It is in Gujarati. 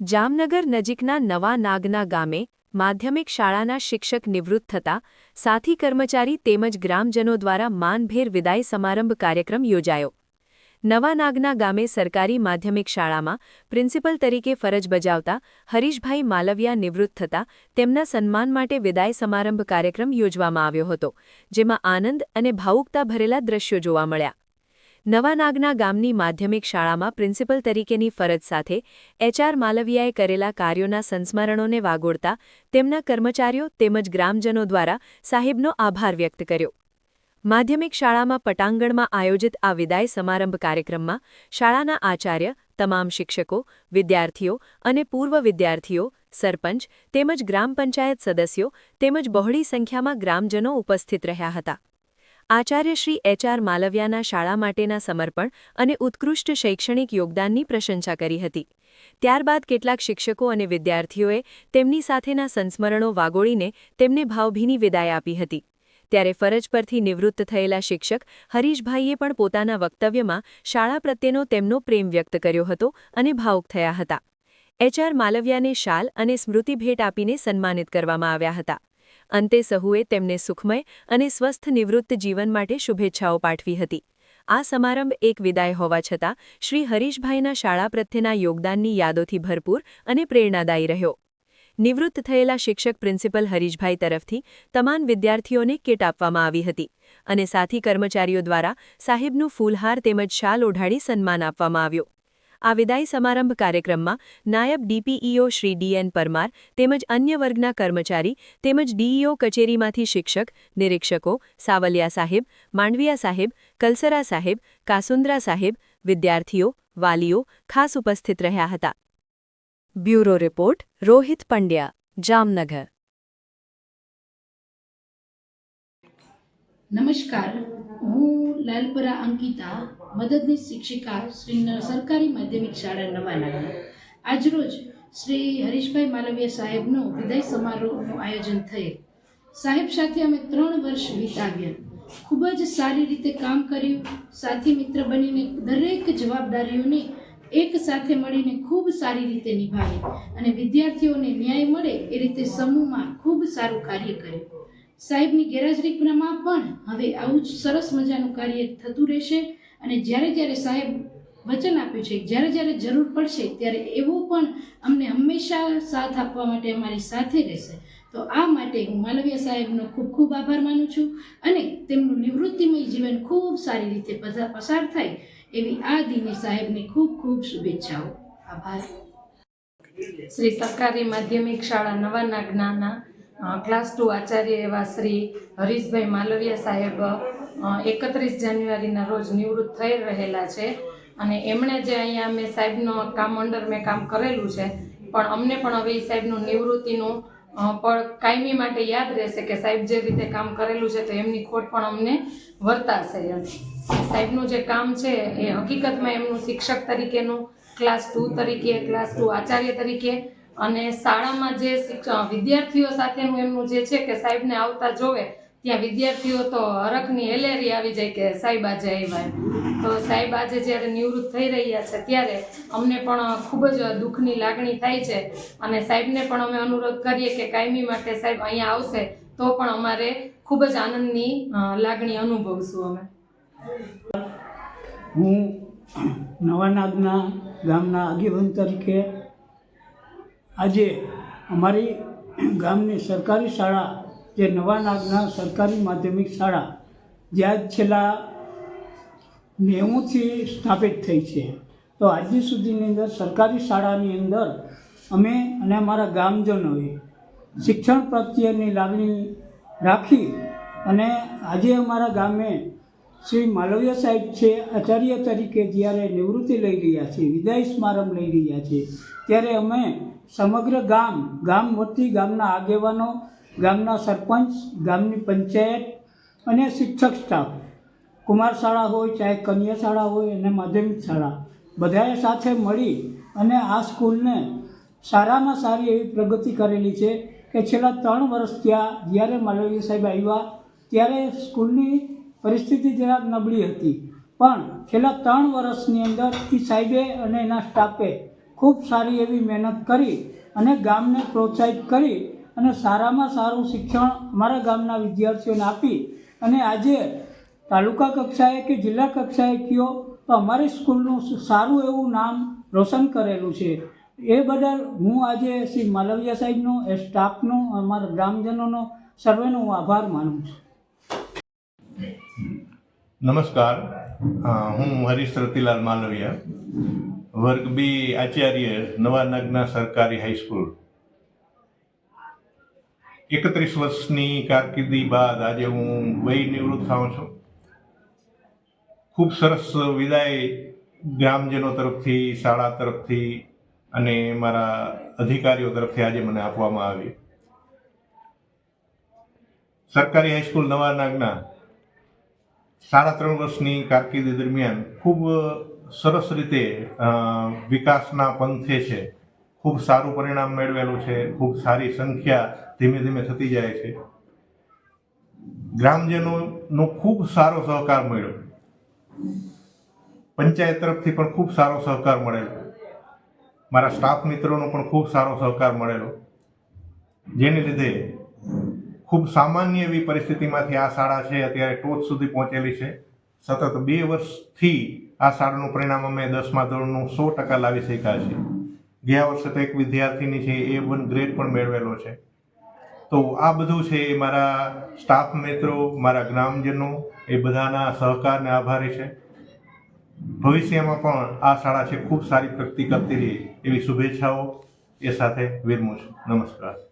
જામનગર નજીકના નવા નાગના ગામે માધ્યમિક શાળાના શિક્ષક નિવૃત્ત થતા સાથી કર્મચારી તેમજ ગ્રામજનો દ્વારા માનભેર વિદાય સમારંભ કાર્યક્રમ યોજાયો. નવા નાગના ગામે સરકારી માધ્યમિક શાળામાં પ્રિન્સિપલ તરીકે ફરજ બજાવતા હરીશભાઈ માલવિયા નિવૃત્ત થતા તેમના સન્માન માટે વિદાય સમારંભ કાર્યક્રમ યોજવામાં આવ્યો હતો, જેમાં આનંદ અને ભાવુકતા ભરેલા દ્રશ્યો જોવા મળ્યા. નવા નાગના ગામની માધ્યમિક શાળામાં પ્રિન્સિપલ તરીકેની ફરજ સાથે એચઆર માલવિયાએ કરેલા કાર્યોના સંસ્મરણોને વાગોળતા તેમના કર્મચારીઓ તેમજ ગ્રામજનો દ્વારા સાહેબનો આભાર વ્યક્ત કર્યો. માધ્યમિક શાળામાં પટાંગણમાં આયોજિત આ વિદાય સમારંભ કાર્યક્રમમાં શાળાના આચાર્ય, તમામ શિક્ષકો, વિદ્યાર્થીઓ અને પૂર્વ વિદ્યાર્થીઓ, સરપંચ તેમજ ગ્રામ પંચાયત સદસ્યો તેમજ બહોળી સંખ્યામાં ગ્રામજનો ઉપસ્થિત રહ્યા હતા. આચાર્ય શ્રી એચઆર માલવ્યાના શાળા માટેના સમર્પણ અને ઉત્કૃષ્ટ શૈક્ષણિક યોગદાનની પ્રશંસા કરી હતી. ત્યારબાદ કેટલાક શિક્ષકો અને વિદ્યાર્થીઓએ તેમની સાથેના સંસ્મરણો વાગોળીને તેમને ભાવભીની વિદાય આપી હતી. ત્યારે ફરજ પરથી નિવૃત્ત થયેલા શિક્ષક હરીશભાઈએ પણ પોતાના વક્તવ્યમાં શાળા પ્રત્યેનો તેમનો પ્રેમ વ્યક્ત કર્યો હતો અને ભાવુક થયા હતા. એચઆર માલવ્યાને શાલ અને સ્મૃતિ ભેટ આપીને સન્માનિત કરવામાં આવ્યા હતા. અંતે સહુએ તેમને સુખમય અને સ્વસ્થ નિવૃત્ત જીવન માટે શુભેચ્છાઓ પાઠવી હતી. આ સમારંભ એક વિદાય હોવા છતાં, શ્રી હરીશભાઈના શાળા પ્રત્યેના યોગદાનની યાદોથી ભરપૂર અને પ્રેરણાદાયી રહ્યો. નિવૃત્ત થયેલા શિક્ષક પ્રિન્સિપલ હરીશભાઈ તરફથી તમામ વિદ્યાર્થીઓને કિટ આપવામાં આવી હતી અને સાથી કર્મચારીઓ દ્વારા સાહેબનું ફૂલહાર તેમજ શાલ ઓઢાડી સન્માન આપવામાં આવ્યું. આ વિદાય સમારંભ કાર્યક્રમમાં નાયબ ડીપીઈઓ શ્રી ડીએન પરમાર તેમજ અન્ય વર્ગના કર્મચારી તેમજ ડીઈઓ કચેરીમાંથી શિક્ષક, નિરીક્ષકો, સાવલિયા સાહેબ, માંડવિયા સાહેબ, કલસરા સાહેબ, કાસુંદ્રા સાહેબ, વિદ્યાર્થીઓ, વાલીઓ ખાસ ઉપસ્થિત રહ્યા હતા. Bureau report, Rohit Pandya, Jamnagar. નમસ્કાર, હું લાલપરા અંકિતા મદદનીશ શિક્ષિકા શ્રી સરકારી માધ્યમિક શાળા નવાના. આજરોજ શ્રી હરીશભાઈ માલવીય સાહેબનો વિદાય સમારોહનું આયોજન થયેલ. સાહેબ સાથે અમે ત્રણ વર્ષ વિતાવ્યા. ખૂબ જ સારી રીતે કામ કર્યું. સાથી મિત્ર બનીને દરેક જવાબદારીઓને એક સાથે મળીને ખૂબ સારી રીતે નિભાવી અને વિદ્યાર્થીઓને ન્યાય મળે એ રીતે સમૂહમાં ખૂબ સારું કાર્ય કર્યું. સાહેબની ગેરહાજરીમાં પણ હવે આવું જ સરસ મજાનું કાર્ય થતું રહેશે. અને જ્યારે જ્યારે સાહેબ વચન આપ્યું છે જ્યારે જ્યારે જરૂર પડશે ત્યારે એવો પણ અમને હંમેશા સાથ આપવા માટે અમારી સાથે રહેશે. તો આ માટે હું માલવીય સાહેબનો ખૂબ ખૂબ આભાર માનું છું અને તેમનું નિવૃત્તિમય જીવન ખૂબ સારી રીતે પસાર થાય એવી આ દિને સાહેબને ખૂબ ખૂબ શુભેચ્છાઓ. આભાર. શ્રી સરકારી માધ્યમિક શાળા નવા નાગનાના અ, ક્લાસ ટુ આચાર્ય એવા શ્રી હરીશભાઈ માલવિયા સાહેબ એકત્રીસ જાન્યુઆરીના રોજ નિવૃત્ત થઈ રહેલા છે. અને એમણે જે અહીંયા મેં સાહેબનો કામ અંડર મેં કામ કરેલું છે, પણ અમને પણ હવે એ સાહેબનું નિવૃત્તિનું પણ કાયમી માટે યાદ રહેશે કે સાહેબ જે રીતે કામ કરેલું છે તો એમની ખોટ પણ અમને વર્તાશે એમ. સાહેબનું જે કામ છે એ હકીકતમાં એમનું શિક્ષક તરીકેનું, ક્લાસ ટુ તરીકે, ક્લાસ ટુ આચાર્ય તરીકે અને શાળામાં જે વિદ્યાર્થીઓ સાથેનું એમનું જે છે કે સાહેબને આવતા જોવે, ત્યાં વિદ્યાર્થીઓ તો હરખની હેલેરી આવી જાય કે સાહેબ આજે આવ્યા તો સાહેબ આજે જ્યારે નિવૃત્ત થઈ રહ્યા છે ત્યારે અમને પણ ખૂબ જ દુઃખની લાગણી થાય છે અને સાહેબને પણ અમે અનુરોધ કરીએ કે કાયમી માટે સાહેબ અહીંયા આવશે, તો પણ અમારે ખૂબ જ આનંદની લાગણી અનુભવશું અમે. હું નવાનાગના ગામના આગેવાન તરીકે આજે અમારી ગામની સરકારી શાળા, જે નવાનાગના સરકારી માધ્યમિક શાળા જ્યાં છેલ્લા નેવુંથી સ્થાપિત થઈ છે. તો આજની સુધીની અંદર સરકારી શાળાની અંદર અમે અને અમારા ગામજનોએ શિક્ષણ પ્રત્યેની લાગણી રાખી અને આજે અમારા ગામે શ્રી માલવ્ય સાહેબ છે, આચાર્ય તરીકે જ્યારે નિવૃત્તિ લઈ રહ્યા છે, વિદાય સ્મારક લઈ રહ્યા છે, ત્યારે અમે સમગ્ર ગામ ગામ વતી ગામના આગેવાનો, ગામના સરપંચ, ગામની પંચાયત અને શિક્ષક સ્ટાફ કુમાર શાળા હોય, ચાહે કન્યા શાળા હોય અને માધ્યમિક શાળા, બધાએ સાથે મળી અને આ સ્કૂલને સારામાં સારી એવી પ્રગતિ કરેલી છે કે છેલ્લા ત્રણ વર્ષ ત્યાં જ્યારે માલવીય સાહેબ આવ્યા, ત્યારે સ્કૂલની પરિસ્થિતિ જરાક નબળી હતી. પણ છેલ્લા ત્રણ વર્ષની અંદર એ સાહેબે અને એના સ્ટાફે ખૂબ સારી એવી મહેનત કરી અને ગામને પ્રોત્સાહિત કરી અને સારામાં સારું શિક્ષણ અમારા ગામના વિદ્યાર્થીઓને આપી અને આજે તાલુકા કક્ષાએ કે જિલ્લા કક્ષાએ કયો તો અમારી સ્કૂલનું સારું એવું નામ રોશન કરેલું છે. એ બદલ હું આજે શ્રી માલવિયા સાહેબનો, એ સ્ટાફનો, અમારા ગ્રામજનોનો સર્વેનો હું આભાર માનું છું. નમસ્કાર. હું હરીશ રતિલાલ માલવિયા વર્ગ બી આચાર્ય નવા નાગના સરકારી હાઈસ્કૂલ. એકત્રીસ વર્ષની કારકિર્દી બાદ આજે હું વય નિવૃત્ત થાઉં છું. ખૂબ સરસ વિદાય ગ્રામજનો તરફથી, શાળા તરફથી અને મારા અધિકારીઓ તરફથી આજે મને આપવામાં આવી. સરકારી હાઈસ્કૂલ નવા નાગના સાડા ત્રણ વર્ષની કારકિર્દી દરમિયાન ખૂબ સરસ રીતે વિકાસના પંથે છે. ખૂબ સારું પરિણામ મેળવેલું છે. ખૂબ સારી સંખ્યા ધીમે ધીમે થતી જાય છે. ગ્રામજનોનો ખૂબ સારો સહકાર મળ્યો. પંચાયત તરફથી પણ ખૂબ સારો સહકાર મળેલો. મારા સ્ટાફ મિત્રોનો પણ ખૂબ સારો સહકાર મળેલો. જેને લીધે ખૂબ સામાન્ય એવી પરિસ્થિતિમાંથી આ શાળા છે, અત્યારે ટોચ સુધી પહોંચેલી છે. સતત બે વર્ષથી આ શાળાનું પરિણામ અમે દસમા ધોરણનું સો ટકા લાવી શક્યા છીએ. ગયા વર્ષે તો એક વિદ્યાર્થીની છે, એ વન ગ્રેડ પણ મેળવેલો છે. તો આ બધું છે એ મારા સ્ટાફ મિત્રો, મારા ગ્રામજનો, એ બધાના સહકારને આભારી છે. ભવિષ્યમાં પણ આ શાળા છે, ખૂબ સારી પ્રગતિ કરતી રહે એવી શુભેચ્છાઓ એ સાથે વિરમું છું. નમસ્કાર.